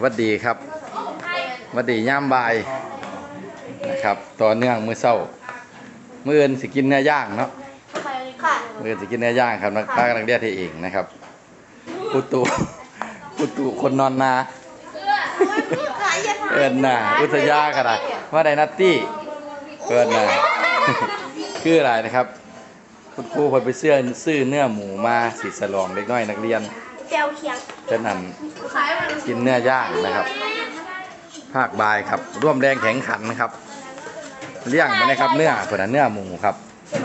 หวัดดีครับหวัดดีย่ามบ่ายนะครับต่อเนื่องมื้อเช้ามื้ออื่นสิกินเนื้อย่างเนาะค่ะมื้ออื่นสิกินเนื้อย่างครับนักพากันเรียกที่เองนะครับอุตุอุตุคนนอนนาเอินน่ะอุทยาก็ได้ว่าไดนัตตี้เอินน่ะคืออะไรนะครับ คุณครูเพิ่นไปเสื้อซื้อเนื้อหมูมาสิสลองเล็กน้อยนักเรียน เจียวเคียงเพิ่นนั่นกินเนื้อย่างนะครับ ภาคบ่ายครับ ร่วมแรงแข่งขันครับ เลี้ยงมานะครับ เนื้อเพิ่นน่ะเนื้อหมูครับ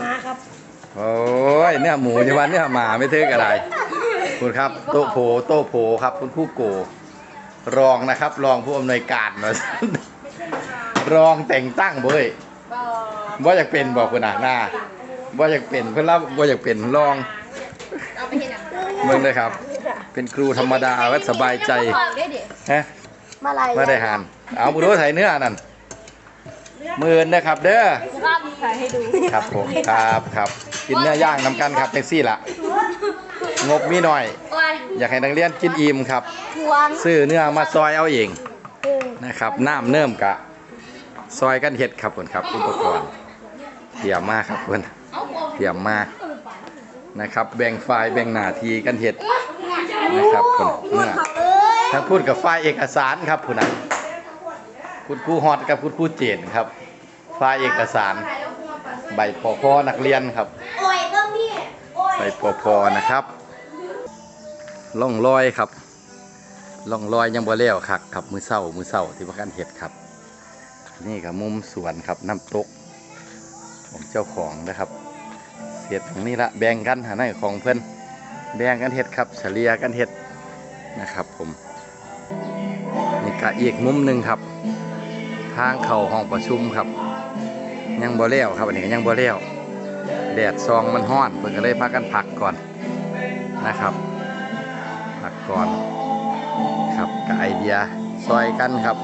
มาครับโอ้ยเนื้อหมูอย่าว่าเนื้อหมาไม่ทึกอะไรคุณครับ โตะโผโตะโผครับ คุณครู่โก รองนะครับ รองผู้อำนวยการเนาะรองแต่งตั้งเบ้ยว่าอยากเป็นบอกคุณหนาหน้าว่าอยากเป็นเพื่อนรับว่าอยากเป็นรอง เบิ่งเลยครับ เป็นครูธรรมดาว่าสบายใจฮะมาลายไม่ได้หานเอาบุรุษไทยเนื้อนั่นหมื่นนะครับ เด้อถ่ายให้ดูครับผมครับครับกินเนื้อย่างนำกันครับแท็กซี่ละงบมีหน่อย อยากให้นักเรียนกินอิ่มครับทวงซื้อเนื้อมาซอยเอาเองเออนะครับน้ำเนิ่มกะ ซอยกันเห็ดครับคุณครับอุปกรณ์เตรียมมากครับคุณเตรียมมาก นะครับแบ่งไฟล์แบ่งหน้าที่กันเห็ดนะครับคุณเมื่อเอ้ยทั้งพูดกับไฟล์เอกสารครับคุณนะคุณครูฮอตกับคุณครูเจนครับไฟล์เอกสาร ใบปอพอนักเรียนครับโอ้ยก็มีโอ้ยใบปอพอนะครับล่องลอยครับล่องลอยยังบ่แล้วครับครับมือเศร้ามือเศร้าที่ว่ากันเห็ดครับ นี่ครับมุมสวนครับน้ำตกของเจ้าของนะครับ เห็ดของนี่ละแบ่งกันหาหน้าของเพื่อนแบ่งกันเห็ดครับเฉลี่ยกันเห็ดนะครับผมนี่ก็อีกมุมหนึ่งครับ ทางเข้าห้องประชุมครับ ยังบ่แล้วครับอันนี้ก็ยังบ่แล้วแดดซองมันห้อนเพิ่นก็เลยพากันพักก่อนนะครับพักก่อนครับกับไอเดียซอยกันครับ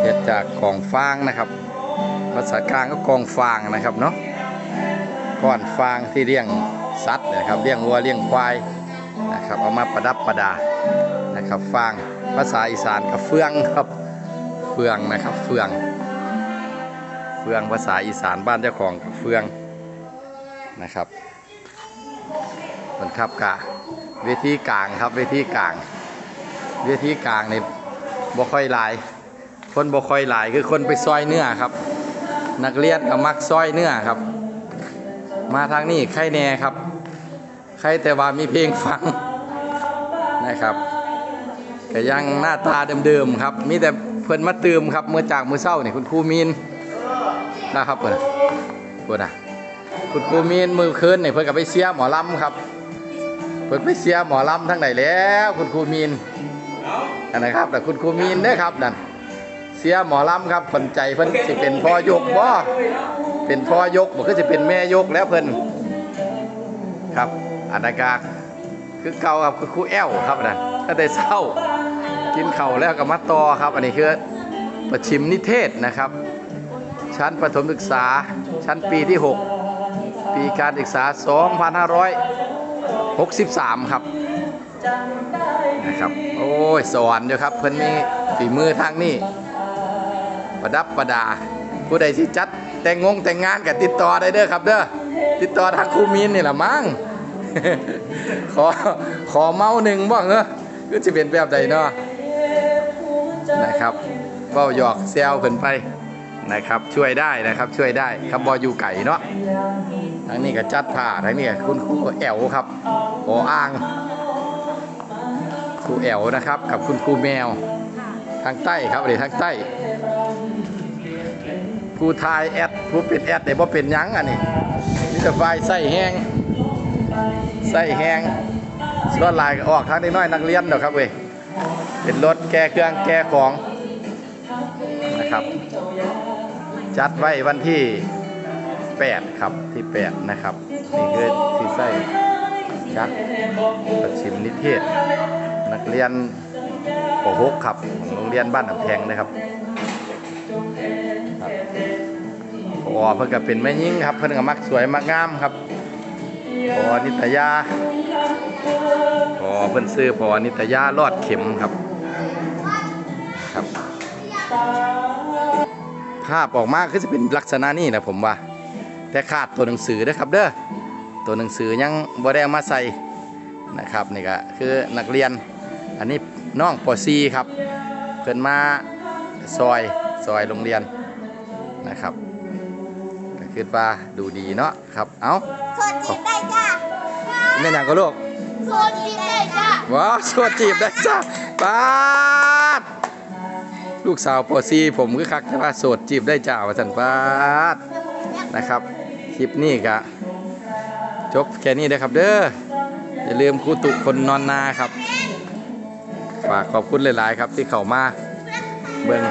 เฮ็ดจากกองฟางนะครับ ภาษากลางก็กองฟางนะครับเนาะ ก้อนฟางที่เลี้ยงสัตว์นะครับเลี้ยงวัวเลี้ยงควายนะครับเอามาประดับประดานะครับฟางภาษาอีสานกับเฟืองครับเฟืองนะครับเฟืองเฟืองภาษาอีสานบ้านเจ้าของกับเฟืองนะครับคนขับกะเวทีกลางครับเวทีกลาง เวทีกลางในบ่ค่อยหลาย คนบ่ค่อยหลายคือคนไปซอยเนื้อครับ นักเรียนก็มักซอยเนื้อครับ มาทางนี้ใครแน่ครับ ใครแต่ว่ามีเพลงฟังนะครับก็ยังหน้าตาเดิมๆครับ มีแต่เพิ่นมาเติมครับ เมื่อจากมือเศร้านี่คุณครูมีนนะครับเพิ่นเพิ่นน่ะคุณครูมีนมือคืนนี่เพิ่นก็ไปเสียหมอลำครับ เพิ่นไปเสียหมอลำทั้งไหนแล้ว คุณครูมีนอันนะครับแต่คุณครูมีนเด้อครับนั่นเสียหมอลำครับผนใจเพิ่นสิเป็นพ่อยกบ่ เป็นพ่อยกบ่คือสิเป็นแม่ยกแล้วเพิ่นครับอันนนกาคือเก่าครับคือครูแอลครับนั่นถ้าได้เศร้ากินเข้าแล้วก็มาต่อครับ อันนี้คือประชิมนิเทศนะครับ ชั้นประถมศึกษาชั้นปีที่ 6 ปีการศึกษา 2563 ครับนะครับ โอ้ย สอนอยู่ครับ เพิ่นมีฝีมือทางนี้ ประดับประดา ผู้ใดที่จัด แต่งงงแต่งงานกับติดต่อได้เด้อครับเด้อติดต่อทางครูมีนนี่แหละมั้งขอขอเมาหนึ่งบ้างเนอะก็จะเป็นแบบใดเนาะนะครับเว้าหยอกแซวเพิ่นไปนะครับ ช่วยได้นะครับช่วยได้ครับบออยู่ไก่เนาะทางนี้ก็จัดผ้าทางนี้ก็คุณครูแอวครับโออ่างครูแอวนะครับ กับคุณครูแมวทางใต้ครับเดี๋ยวทางใต้ ผู้ทายแอดผู้เป็นแอดเดี๋ยวบ่เป็นยังอันนี้มีแต่ไฟใส่แห้งใส่แห้งรถลายออกทางน้อยนักเรียนเด้อครับเว้ยเป็นรถแก้เครื่องแก้ของนะครับ จัดไว้วันที่ 8 ครับที่ 8 นะครับ นี่คือที่ใส่จัดประชิมนิเทศ นักเรียนป .6 ครับของโรงเรียนบ้านหนองแพงนะครับ อเพิ่นก็เป็นแม่ยิ่งครับ เพิ่นก็มักสวยมักงามครับพอนิตยาพอเพิ่นซื้อพอนิตยารอดเข็มครับ ครับ ภาพออกมาคือจะเป็นลักษณะนี้นะผมว่า แต่ขาดตัวหนังสือนะครับเด้อตัวหนังสือยังบ่ได้มาใส่นะครับนี่ก็คือนักเรียนอันนี้น้องป .4 ครับ เพิ่นมาซอยซอยโรงเรียนนะครับ คิดว่าดูดีเนาะครับ เอ้าโซนจีบได้จ้าแม่นางก็ลูกโซนจีบได้จ้าว้าวสวดจีบได้จ้าปาดลูกสาวป .4 ผมคือคักแต่ว่าโสดจีบได้จ้าว่าสันปาดนะครับ คลิปนี้ก็จบแค่นี้เด้อครับเด้ออย่าลืมครูตุคนนอนนาครับฝากขอบคุณหลาย ๆ ครับที่เข้ามาเบิ่ง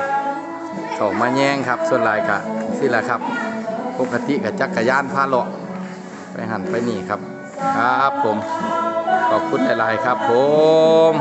เข้ามาแย่งครับส่วนหลายก็สิละครับ ปกติกับจักรยานพาเลาะไปหันไปนี่ครับ ครับผม ขอบคุณหลาย ๆ ครับผม